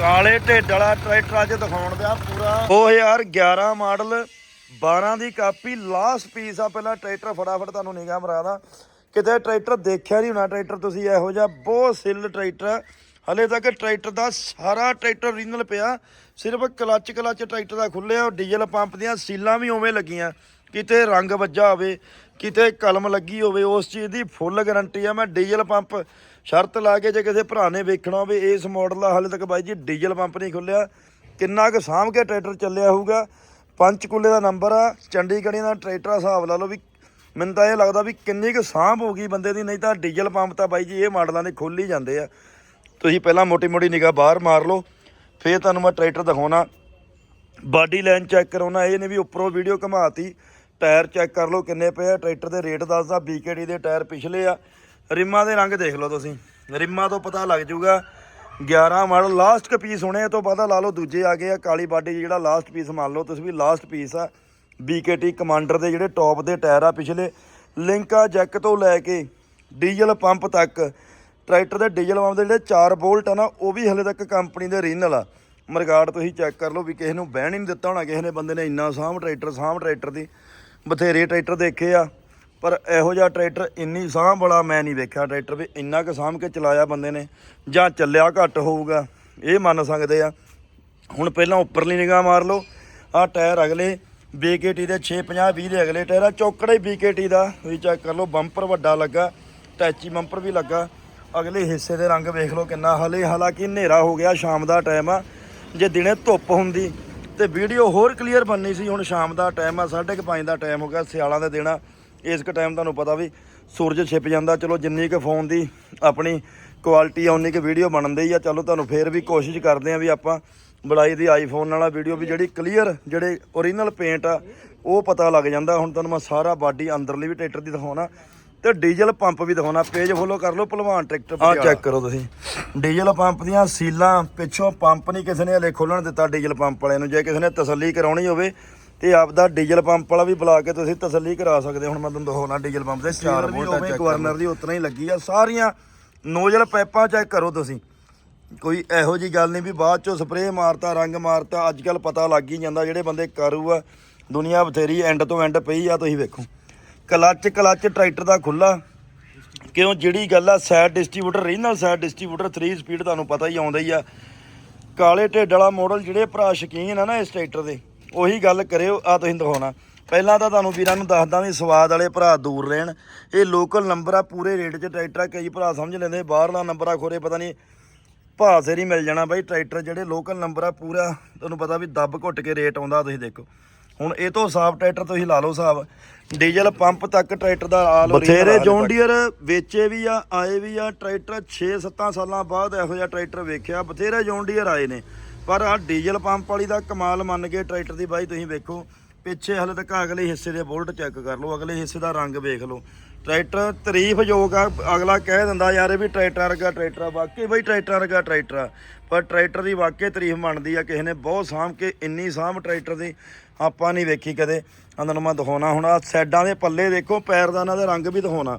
ਕਾਲੇ ਢਿੱਡ ਵਾਲਾ ਟਰੈਕਟਰ ਅੱਜ ਦਿਖਾਉਣ ਦਿਆ ਪੂਰਾ। 2011 ਮਾਡਲ 12 ਦੀ ਕਾਪੀ ਲਾਸਟ ਪੀਸ ਆ, ਪਹਿਲਾਂ ਟਰੈਕਟਰ ਫਟਾਫਟ ਤੁਹਾਨੂੰ ਨਿਗਾਹ ਮਰਾਦਾ ਕਿਤੇ ਟਰੈਕਟਰ ਦੇਖਿਆ ਨਹੀਂ ਹੋਣਾ, ਟਰੈਕਟਰ ਤੁਸੀਂ ਇਹੋ ਜਿਹਾ ਬਹੁਤ ਸਿੱਲ ਟਰੈਕਟਰ। ਆ। ਹਲੇ ਤੱਕ ਟਰੈਕਟਰ ਦਾ ਸਾਰਾ ਟਰੈਕਟਰ ਓਰੀਜਨਲ ਪਿਆ। ਸਿਰਫ ਕਲਚ ਕਲਚ ਟਰੈਕਟਰ ਦਾ ਖੁੱਲਿਆ ਡੀਜ਼ਲ ਪੰਪ ਦੀਆਂ ਸੀਲਾਂ ਵੀ ਉਵੇਂ ਲੱਗੀਆਂ। ਕਿਤੇ ਰੰਗ ਵੱਜਾ ਹੋਵੇ, ਕਿਤੇ ਕਲਮ ਲੱਗੀ ਹੋਵੇ, ਉਸ ਚੀਜ਼ ਦੀ ਫੁੱਲ ਗਾਰੰਟੀ ਆ। ਮੈਂ ਡੀਜ਼ਲ ਪੰਪ ਸ਼ਰਤ ਲਾ ਕੇ ਜੇ ਕਿਸੇ ਭਰਾ ਨੇ ਵੇਖਣਾ ਹੋਵੇ, ਇਸ ਮਾਡਲ ਦਾ ਹਾਲੇ ਤੱਕ ਬਾਈ ਜੀ ਡੀਜ਼ਲ ਪੰਪ ਨਹੀਂ ਖੁੱਲਿਆ। ਕਿੰਨਾ ਕੁ ਸਾਂਭ ਕੇ ਟਰੈਕਟਰ ਚੱਲਿਆ ਹੋਊਗਾ। ਪੰਚਕੂਲੇ ਦਾ ਨੰਬਰ ਆ, ਚੰਡੀਗੜ੍ਹ ਦਾ ਟਰੈਕਟਰ ਹਿਸਾਬ ਲਾ ਲਓ ਵੀ ਮੈਨੂੰ ਤਾਂ ਇਹ ਲੱਗਦਾ ਵੀ ਕਿੰਨੀ ਕੁ ਸਾਂਭ ਹੋ ਗਈ ਬੰਦੇ ਦੀ, ਨਹੀਂ ਤਾਂ ਡੀਜ਼ਲ ਪੰਪ ਤਾਂ ਬਾਈ ਜੀ ਇਹ ਮਾਡਲਾਂ ਦੇ ਖੁੱਲ ਹੀ ਜਾਂਦੇ ਆ। ਤੁਸੀਂ ਪਹਿਲਾਂ ਮੋਟੀ ਮੋਟੀ ਨਿਗਾਹ ਬਾਹਰ ਮਾਰ ਲਓ, ਫੇਰ ਤੁਹਾਨੂੰ ਮੈਂ ਟਰੈਕਟਰ ਦਿਖਾਉਣਾ। ਬਾਡੀ ਲਾਈਨ ਚੈੱਕ ਕਰਾਉਣਾ, ਇਹ ਨੇ ਵੀ ਉੱਪਰੋਂ ਵੀਡੀਓ ਘਮਾਤੀ ਟਾਇਰ ਚੈੱਕ ਕਰ ਲਓ ਕਿੰਨੇ ਪਏ ਆ, ਟਰੈਕਟਰ ਦੇ ਰੇਟ ਦੱਸਦਾ ਬੀਕੇਡੀ ਦੇ ਟਾਇਰ ਪਿਛਲੇ ਆ। ਰਿਮਾਂ ਦੇ ਰੰਗ ਦੇਖ ਲਓ ਤੁਸੀਂ। ਰਿਮਾਂ ਤੋਂ ਪਤਾ ਲੱਗ ਜਾਊਗਾ 11 ਮਾਡਲ ਲਾਸਟ ਕ ਪੀਸ ਹੋਣੇ ਇਹ ਤੋਂ ਪਤਾ ਲਾ ਲਓ ਦੂਜੇ ਆ ਗਏ ਆ, ਕਾਲੀ ਬਾਡੀ ਜਿਹੜਾ ਲਾਸਟ ਪੀਸ ਮੰਨ ਲਓ, ਤੁਸੀਂ ਵੀ ਲਾਸਟ ਪੀਸ ਆ। ਬੀਕੇਟੀ ਕਮਾਂਡਰ ਦੇ ਜਿਹੜੇ ਟੌਪ ਦੇ ਟਾਇਰ ਆ ਪਿਛਲੇ ਲਿੰਕਾ ਜੈਕ ਤੋਂ ਲੈ ਕੇ ਡੀਜ਼ਲ ਪੰਪ ਤੱਕ। ਟਰੈਕਟਰ ਦੇ ਡੀਜ਼ਲ ਪੰਪ ਦੇ ਜਿਹੜੇ 4 ਬੋਲਟ ਆ ਨਾ, ਉਹ ਵੀ ਹਲੇ ਤੱਕ ਕੰਪਨੀ ਦੇ ਰੀਨਲ ਆ। ਮਰਗਾੜ ਤੁਸੀਂ ਚੈੱਕ ਕਰ ਲਓ ਵੀ ਕਿਸੇ ਨੂੰ ਬਹਿਣ ਹੀ ਨਹੀਂ ਦਿੱਤਾ ਹੋਣਾ, ਕਿਸੇ ਨੇ ਬੰਦੇ ਨੇ ਇੰਨਾ ਸਾਂਭ ਟਰੈਕਟਰ ਸਾਂਭ ਟਰੈਕਟਰ ਦੀ। ਬਥੇਰੇ ਟਰੈਕਟਰ ਦੇਖੇ ਆ, ਪਰ ਇਹੋ ਜਿਹਾ ਟਰੈਕਟਰ ਇੰਨੀ ਸਾਂਭ ਵਾਲਾ ਮੈਂ ਨਹੀਂ ਵੇਖਿਆ ਟਰੈਕਟਰ ਵੀ ਇੰਨਾ ਕੁ ਸਾਂਭ ਕੇ ਚਲਾਇਆ ਬੰਦੇ ਨੇ, ਜਾਂ ਚੱਲਿਆ ਘੱਟ ਹੋਊਗਾ, ਇਹ ਮੰਨ ਸਕਦੇ ਆ। ਹੁਣ ਪਹਿਲਾਂ ਉੱਪਰਲੀ ਨਿਗਾਹ ਮਾਰ ਲਓ, ਆਹ ਟਾਇਰ ਅਗਲੇ BKT ਦੇ 650 20 ਦੇ ਅਗਲੇ ਟਾਇਰ ਆ, ਚੌਕੜਾ ਹੀ BKT ਦਾ, ਵੀ ਚੈੱਕ ਕਰ ਲਓ, ਬੰਪਰ ਵੱਡਾ ਲੱਗਾ, ਟੈਚੀ ਬੰਪਰ ਵੀ ਲੱਗਾ, ਅਗਲੇ ਹਿੱਸੇ ਦੇ ਰੰਗ ਵੇਖ ਲਓ ਕਿੰਨਾ, ਹਲੇ ਹਾਲਾਂਕਿ ਹਨੇਰਾ ਹੋ ਗਿਆ ਸ਼ਾਮ ਦਾ ਟਾਈਮ ਆ, ਜੇ ਦਿਨੇ ਧੁੱਪ ਹੁੰਦੀ ਤੇ ਵੀਡੀਓ ਹੋਰ ਕਲੀਅਰ ਬਣਨੀ ਸੀ, ਹੁਣ ਸ਼ਾਮ ਦਾ ਟਾਈਮ ਆ 5:30 ਦਾ ਟਾਈਮ ਹੋ ਗਿਆ, ਸਿਆਲਾਂ ਦੇ ਦਿਨ ਇਸ ਕ ਟਾਈਮ ਤੁਹਾਨੂੰ ਪਤਾ ਵੀ ਸੂਰਜ ਛਿਪ ਜਾਂਦਾ, ਚਲੋ ਜਿੰਨੀ ਕੁ ਫੋਨ ਦੀ ਆਪਣੀ ਕੁਆਲਿਟੀ ਆ, ਉਨੀ ਕੁ ਵੀਡੀਓ ਬਣਦੀ ਹੀ ਆ। ਚਲੋ ਤੁਹਾਨੂੰ ਫੇਰ ਵੀ ਕੋਸ਼ਿਸ਼ ਕਰਦੇ ਆ ਵੀ ਆਪਾਂ ਬੜਾਈ ਦੀ ਆਈਫੋਨ ਵਾਲਾ ਵੀਡੀਓ ਵੀ ਜਿਹੜੀ ਕਲੀਅਰ ਜਿਹੜੇ ਓਰੀਜਨਲ ਪੇਂਟ ਆ, ਉਹ ਪਤਾ ਲੱਗ ਜਾਂਦਾ। ਹੁਣ ਤੁਹਾਨੂੰ ਮੈਂ ਸਾਰਾ ਬਾਡੀ ਅੰਦਰਲੀ ਵੀ ਟਰੈਕਟਰ ਦੀ ਦਿਖਾਉਣਾ। ਤੇ ਡੀਜ਼ਲ ਪੰਪ ਵੀ ਦਿਖਾਉਣਾ ਪੇਜ ਫੋਲੋ ਕਰ ਲਓ ਭਲਵਾਨ ਟਰੈਕਟਰ ਆ ਚੈੱਕ ਕਰੋ ਤੁਸੀਂ। ਡੀਜ਼ਲ ਪੰਪ ਦੀਆਂ ਸੀਲਾਂ ਪਿੱਛੋਂ ਪੰਪ ਨਹੀਂ ਕਿਸੇ ਨੇ ਹਲੇ ਖੋਲਣ ਦਿੱਤਾ ਡੀਜ਼ਲ ਪੰਪ ਵਾਲਿਆਂ ਨੂੰ। ਜੇ ਕਿਸੇ ਨੇ ਤਸੱਲੀ ਕਰਾਉਣੀ ਹੋਵੇ ਤੇ ਆਪਦਾ ਡੀਜ਼ਲ ਪੰਪ ਵਾਲਾ ਵੀ ਬੁਲਾ ਕੇ ਤੁਸੀਂ ਤਸੱਲੀ ਕਰਾ ਸਕਦੇ ਹੋ। ਹੁਣ ਮੈਂ ਤੁਹਾਨੂੰ ਦਿਖਾਉਣਾ ਡੀਜ਼ਲ ਪੰਪ ਦੇ ਚਾਰ ਵੋਲਟ ਚੈੱਕ ਗਵਰਨਰ ਦੀ ਉਤਨਾ ਹੀ ਲੱਗੀ ਆ। ਸਾਰੀਆਂ ਨੋਜ਼ਲ ਪਾਈਪਾਂ ਚੈੱਕ ਕਰੋ ਤੁਸੀਂ। ਕੋਈ ਇਹੋ ਜੀ ਗੱਲ ਨਹੀਂ ਵੀ ਬਾਅਦ ਚੋਂ ਸਪਰੇਅ ਮਾਰਤਾ ਰੰਗ ਮਾਰਤਾ ਅੱਜ ਕੱਲ ਪਤਾ ਲੱਗ ਹੀ ਜਾਂਦਾ ਜਿਹੜੇ ਬੰਦੇ ਕਰੂ ਆ ਦੁਨੀਆ ਬਥੇਰੀ ਐਂਡ ਤੋਂ ਐਂਡ ਪਈ ਆ ਤੁਸੀਂ ਵੇਖੋ। ਕਲੱਚ ਕਲੱਚ ਟਰੈਕਟਰ ਦਾ ਖੁੱਲਾ। ਕਿਉਂ? ਜਿਹੜੀ ਗੱਲ ਆ side distributor regional side distributor 3 speed ਤੁਹਾਨੂੰ ਪਤਾ ਹੀ ਆਉਂਦਾ ਹੀ ਆ। ਕਾਲੇ ਢਿੱਡ ਵਾਲਾ ਮਾਡਲ ਜਿਹੜੇ ਭਰਾ ਸ਼ਕੀਨ ਆ ਨਾ ਇਸ ਟਰੈਕਟਰ ਦੇ, ਉਹੀ ਗੱਲ ਕਰਿਓ ਆ ਤੁਸੀਂ ਦਿਖਾਉਣਾ। ਪਹਿਲਾਂ ਤਾਂ ਤੁਹਾਨੂੰ ਵੀਰਾਂ ਨੂੰ ਦੱਸਦਾ ਵੀ ਸਵਾਦ ਵਾਲੇ ਭਰਾ ਦੂਰ ਰਹਿਣ। ਇਹ ਲੋਕਲ ਨੰਬਰ ਆ, ਪੂਰੇ ਰੇਟ 'ਚ ਟਰੈਕਟਰ ਕਈ ਭਰਾ ਸਮਝ ਲੈਂਦੇ ਬਾਹਰਲਾ ਨੰਬਰ ਆ, ਖੋਰੇ ਪਤਾ ਨਹੀਂ ਭਾਅ ਸਿਰ ਹੀ ਮਿਲ ਜਾਣਾ ਬਾਈ ਟਰੈਕਟਰ ਜਿਹੜੇ ਲੋਕਲ ਨੰਬਰ ਆ, ਪੂਰਾ ਤੁਹਾਨੂੰ ਪਤਾ ਵੀ ਦੱਬ ਘੁੱਟ ਕੇ ਰੇਟ ਆਉਂਦਾ, ਤੁਸੀਂ ਦੇਖੋ। ਹੁਣ ਇਹ ਤੋਂ ਸਾਫ਼ ਟਰੈਕਟਰ ਤੁਸੀਂ ਲਾ ਲਓ ਹਿਸਾਬ ਡੀਜ਼ਲ ਪੰਪ ਤੱਕ ਟਰੈਕਟਰ ਦਾ ਆਲ ਬਥੇਰੇ ਜੌਨ ਡੀਅਰ ਵੇਚੇ ਵੀ ਆ ਆਏ ਵੀ ਆ ਟਰੈਕਟਰ 6-7 ਸਾਲਾਂ ਬਾਅਦ ਇਹੋ ਜਿਹਾ ਟਰੈਕਟਰ ਵੇਖਿਆ ਬਥੇਰੇ ਜੌਨ ਡੀਅਰ ਆਏ ਨੇ। ਪਰ ਆ ਡੀਜ਼ਲ ਪੰਪ ਵਾਲੀ ਦਾ ਕਮਾਲ ਮੰਨ ਕੇ ਟਰੈਕਟਰ ਦੀ ਬਾਈ ਤੁਸੀਂ ਵੇਖੋ ਪਿੱਛੇ ਹਲੇ ਤੱਕ ਅਗਲੇ ਹਿੱਸੇ ਦੇ ਬੋਲਟ ਚੈੱਕ ਕਰ ਲਓ ਅਗਲੇ ਹਿੱਸੇ ਦਾ ਰੰਗ ਵੇਖ ਲਓ। ਟਰੈਕਟਰ ਤਾਰੀਫ ਯੋਗ ਆ ਅਗਲਾ ਕਹਿ ਦਿੰਦਾ ਯਾਰ ਇਹ ਵੀ ਟਰੈਕਟਰ ਵਰਗਾ ਟਰੈਕਟਰ ਆ ਵਾਕਈ ਬਈ ਟਰੈਕਟਰ ਵਰਗਾ ਟਰੈਕਟਰ ਆ। ਪਰ ਟਰੈਕਟਰ ਦੀ ਵਾਕਈ ਤਾਰੀਫ ਬਣਦੀ ਆ ਕਿਸੇ ਨੇ ਬਹੁਤ ਸਾਂਭ ਕੇ ਇੰਨੀ ਸਾਂਭ ਟਰੈਕਟਰ ਦੀ। ਆਪਾਂ ਨਹੀਂ ਵੇਖੀ ਕਦੇ। ਅੰਦਰ ਨੂੰ ਮੈਂ ਦਿਖਾਉਣਾ ਹੁਣ ਆ ਸਾਈਡਾਂ ਦੇ ਪੱਲੇ ਦੇਖੋ, ਪੈਰਦਾਨਾਂ ਦੇ ਰੰਗ ਵੀ ਦਿਖਾਉਣਾ।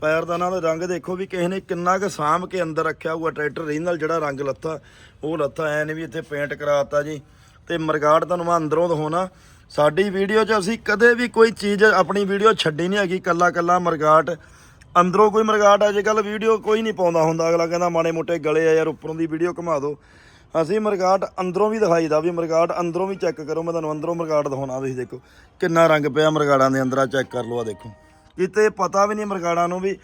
ਪੈਰਦਾਨਾਂ ਦੇ ਰੰਗ ਦੇਖੋ ਵੀ ਕਿਸੇ ਨੇ ਕਿੰਨਾ ਕੁ ਸਾਂਭ ਕੇ ਅੰਦਰ ਰੱਖਿਆ ਹੋਊਗਾ ਟਰੈਕਟਰ। ਰੀਨਲ ਜਿਹੜਾ ਰੰਗ ਲੱਥਾ, ਉਹ ਲੱਥਾ, ਐ ਨਹੀਂ ਵੀ ਇੱਥੇ ਪੇਂਟ ਕਰਾਤਾ ਜੀ। ਤੇ ਮਰਗਾੜ ਤੁਹਾਨੂੰ ਮੈਂ ਅੰਦਰੋਂ ਦਿਖਾਉਣਾ। ਸਾਡੀ ਵੀਡੀਓ 'ਚ ਅਸੀਂ ਕਦੇ ਵੀ ਕੋਈ ਚੀਜ਼, ਆਪਣੀ ਵੀਡੀਓ ਛੱਡੀ ਨਹੀਂ ਹੈਗੀ, ਕੱਲਾ ਕੱਲਾ ਮਰਗਾਟ। ਅੰਦਰੋਂ ਕੋਈ ਮਰਗਾਟ, ਅੱਜ ਕੱਲ ਵੀਡੀਓ ਕੋਈ ਨਹੀਂ ਪਾਉਂਦਾ ਹੁੰਦਾ। ਅਗਲਾ ਕਹਿੰਦਾ ਮਾੜੇ ਮੋਟੇ ਗਲੇ ਆ ਯਾਰ, ਉੱਪਰੋਂ ਦੀ ਵੀਡੀਓ ਘੁਮਾ ਦਿਓ। ਅਸੀਂ ਮਰਗਾਟ ਅੰਦਰੋਂ ਵੀ ਦਿਖਾਈਦਾ ਵੀ ਮਰਗਾਟ ਅੰਦਰੋਂ ਵੀ ਚੈੱਕ ਕਰੋ, ਮੈਂ ਤੁਹਾਨੂੰ ਅੰਦਰੋਂ ਮਰਗਾਟ ਦਿਖਾਉਣਾ, ਤੁਸੀਂ ਦੇਖੋ ਕਿੰਨਾ ਰੰਗ ਪਿਆ ਮਰਗਾੜਾਂ ਦੇ ਅੰਦਰ ਆ ਚੈੱਕ ਕਰ ਲਓ ਆ ਦੇਖੋ। ਕਿਤੇ ਪਤਾ ਵੀ ਨਹੀਂ ਮਰਗਾੜਾਂ ਨੂੰ ਵੀ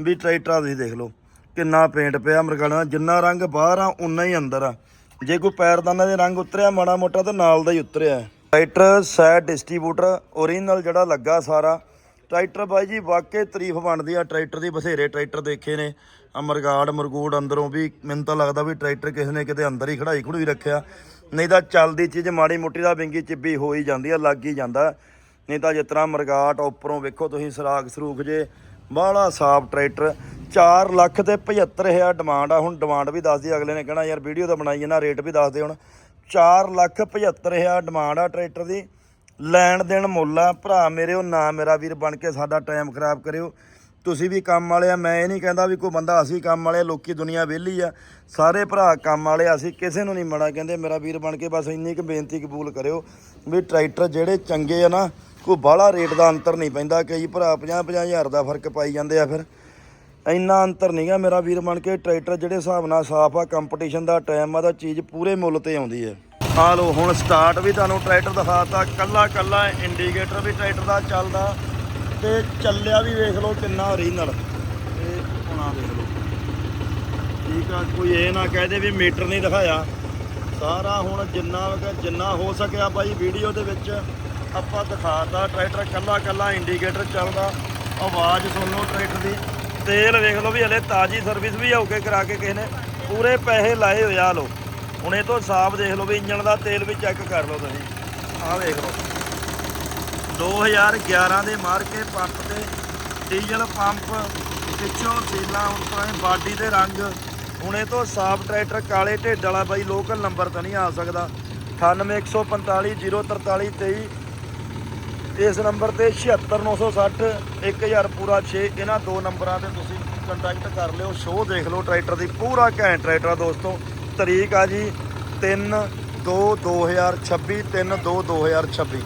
ਵੀ ਟਰੈਕਟਰਾਂ ਤੁਸੀਂ ਦੇਖ ਲਓ, ਕਿੰਨਾ ਪੇਂਟ ਪਿਆ ਮਰਗਾੜਾਂ ਜਿੰਨਾ ਰੰਗ ਬਾਹਰ ਆ ਉਨਾ ਹੀ ਅੰਦਰ ਆ। ਜੇ ਕੋਈ ਪੈਰਦਾਨਾਂ ਦੇ ਰੰਗ ਉਤਰਿਆ, ਮਾੜਾ ਮੋਟਾ ਤਾਂ ਨਾਲ ਦਾ ਹੀ ਉਤਰਿਆ। ਟਰੈਕਟਰ ਸਾਈਡ ਡਿਸਟ੍ਰੀਬਿਊਟਰ ਓਰੀਜਨਲ ਜਿਹੜਾ ਲੱਗਾ ਸਾਰਾ। ਟਰੈਕਟਰ ਬਾਈ ਜੀ, ਵਾਕਈ ਤਾਰੀਫ ਬਣਦੀ ਆ, ਟਰੈਕਟਰ ਦੀ ਬਥੇਰੇ ਟਰੈਕਟਰ ਦੇਖੇ ਨੇ। ਅਮਰਗਾੜ, ਮਰਗੂੜ ਅੰਦਰੋਂ ਵੀ ਮੈਨੂੰ ਤਾਂ ਲੱਗਦਾ ਵੀ ਟਰੈਕਟਰ ਕਿਸੇ ਨੇ ਕਿਤੇ ਅੰਦਰ ਹੀ ਖੜਾਈ ਖੜੂਈ ਰੱਖਿਆ। ਨਹੀਂ ਤਾਂ ਚੱਲਦੀ ਚੀਜ਼ ਮਾੜੀ ਮੋਟੀ ਦਾ ਵਿੰਗੀ ਚਿੱਬੀ ਹੋ ਹੀ ਜਾਂਦੀ ਆ, ਲੱਗ ਹੀ ਜਾਂਦਾ। ਨਹੀਂ ਤਾਂ ਜਿਸ ਤਰ੍ਹਾਂ ਮਰਗਾਟ ਉੱਪਰੋਂ ਵੇਖੋ ਤੁਸੀਂ ਸਰਾਖ ਸਰੂਖ ਜੇ, ਬਾਹਲਾ ਸਾਫ਼ ਟਰੈਕਟਰ। 4 ਲੱਖ ਤੇ 75000 ਡਿਮਾਂਡ ਆ, ਹੁਣ ਡਿਮਾਂਡ ਵੀ ਦੱਸਦੀ, ਅਗਲੇ ਨੇ ਕਹਿਣਾ, ਯਾਰ ਵੀਡੀਓ ਤਾਂ ਬਣਾਈ ਇਹਨਾਂ, ਰੇਟ ਵੀ ਦੱਸ ਦੇ ਹੁਣ। 4 ਲੱਖ 75000 ਡਿਮਾਂਡ ਆ ਟਰੈਕਟਰ ਦੀ। ਲੈਣ ਦੇਣ ਮੁੱਲ ਆ। ਭਰਾ ਮੇਰੇ, ਉਹ ਨਾ ਮੇਰਾ ਵੀਰ ਬਣ ਕੇ ਸਾਡਾ ਟਾਈਮ ਖਰਾਬ ਕਰਿਓ। ਤੁਸੀਂ ਵੀ ਕੰਮ ਵਾਲੇ ਆ ਮੈਂ ਇਹ ਨਹੀਂ ਕਹਿੰਦਾ ਵੀ ਕੋਈ ਬੰਦਾ ਅਸੀਂ ਕੰਮ ਵਾਲੇ ਆ, ਲੋਕੀ ਦੁਨੀਆ ਵਿਹਲੀ ਆ। ਸਾਰੇ ਭਰਾ ਕੰਮ ਵਾਲੇ ਆ, ਅਸੀਂ ਕਿਸੇ ਨੂੰ ਨਹੀਂ ਮੜਾ ਕਹਿੰਦੇ ਮੇਰਾ ਵੀਰ ਬਣ ਕੇ ਬਸ ਇੰਨੀ ਕੁ ਬੇਨਤੀ ਕਬੂਲ ਕਰਿਓ ਵੀ ਟਰੈਕਟਰ ਜਿਹੜੇ ਚੰਗੇ ਆ ਨਾ ਕੋਈ ਬਾਹਲਾ ਰੇਟ ਦਾ ਅੰਤਰ ਨਹੀਂ ਪੈਂਦਾ ਕਈ ਭਰਾ 50 50 ਹਜ਼ਾਰ ਦਾ ਫ਼ਰਕ ਪਾਈ ਜਾਂਦੇ ਆ ਫਿਰ। ਇੰਨਾ ਅੰਤਰ ਨਹੀਂਗਾ ਮੇਰਾ ਵੀਰ ਬਣ ਕੇ ਟਰੈਕਟਰ ਜਿਹੜੇ ਹਿਸਾਬ ਨਾਲ ਸਾਫ਼ ਆ ਕੰਪੀਟੀਸ਼ਨ ਦਾ ਟਾਈਮ ਆ ਤਾਂ ਚੀਜ਼ ਪੂਰੇ ਮੁੱਲ ਤੇ ਆਉਂਦੀ ਹੈ ਆ ਲੋ ਹੁਣ ਸਟਾਰਟ ਵੀ ਤੁਹਾਨੂੰ ਟਰੈਕਟਰ ਦਿਖਾਤਾ ਕੱਲਾ ਕੱਲਾ ਇੰਡੀਕੇਟਰ ਵੀ ਟਰੈਕਟਰ ਦਾ ਚੱਲਦਾ। ਤੇ ਚੱਲਿਆ ਵੀ ਵੇਖ ਲਓ ਕਿੰਨਾ ਓਰੀਜਨਲ ਇਹ ਹੁਣ ਆਹ ਦੇਖ ਲਓ। ਠੀਕ ਆ, ਕੋਈ ਇਹ ਨਾ ਕਹਿ ਦੇ ਵੀ ਮੀਟਰ ਨਹੀਂ ਦਿਖਾਇਆ। ਸਾਰਾ ਹੁਣ ਜਿੰਨਾ ਜਿੰਨਾ ਹੋ ਸਕਿਆ ਭਾਈ ਵੀਡੀਓ ਦੇ ਵਿੱਚ, ਆਪਾਂ ਦਿਖਾਤਾ ਟਰੈਕਟਰ ਕੱਲਾ ਕੱਲਾ ਇੰਡੀਕੇਟਰ ਚੱਲਦਾ। ਆਵਾਜ਼ ਸੁਣ ਲਓ ਟਰੈਕਟਰ ਦੀ। ਤੇਲ ਵੇਖ ਲਓ ਵੀ ਹਲੇ ਤਾਜੀ ਸਰਵਿਸ ਵੀ ਹੋ ਕੇ ਕਰਾ ਕੇ ਕਿਸੇ ਨੇ। ਪੂਰੇ ਪੈਸੇ ਲਾਏ ਹੋਏ ਆ ਲੋ ਹੁਣ ਇਹ ਤੋਂ ਸਾਫ਼ ਦੇਖ ਲਓ ਵੀ ਇੰਜਣ ਦਾ ਤੇਲ ਵੀ ਚੈੱਕ ਕਰ ਲਓ ਤੁਸੀਂ। ਆਹ ਵੇਖ ਲਓ। 2011 ਦੇ ਮਾਰ ਕੇ ਪੰਪ ਤੇ ਡੀਜ਼ਲ ਪੰਪ ਪਿੱਛੋਂ ਸੀਲਾਂ ਉੱਪਰ ਇਹ ਬਾਡੀ ਦੇ ਰੰਗ ਹੁਣੇ ਤੋਂ ਸਾਫ਼ ਟਰੈਕਟਰ ਕਾਲੇ ਢਿੱਡ ਵਾਲਾ ਬਾਈ ਲੋਕਲ ਨੰਬਰ ਤਾਂ ਨਹੀਂ ਆ ਸਕਦਾ। 9814504323 ਇਸ ਨੰਬਰ ਤੇ 76960 1000 ਪੂਰਾ 6 ਇਹਨਾਂ ਦੋ ਨੰਬਰਾਂ ਤੇ ਤੁਸੀਂ ਕੰਟੈਕਟ ਕਰ ਲਿਓ। ਸ਼ੋਅ ਦੇਖ ਲਓ ਟਰੈਕਟਰ ਦੀ। ਪੂਰਾ ਘੈਂਟ ਟਰੈਕਟਰ ਆ ਦੋਸਤੋ। ਤਰੀਕ ਆ ਜੀ 3 2 2026 3 2 2026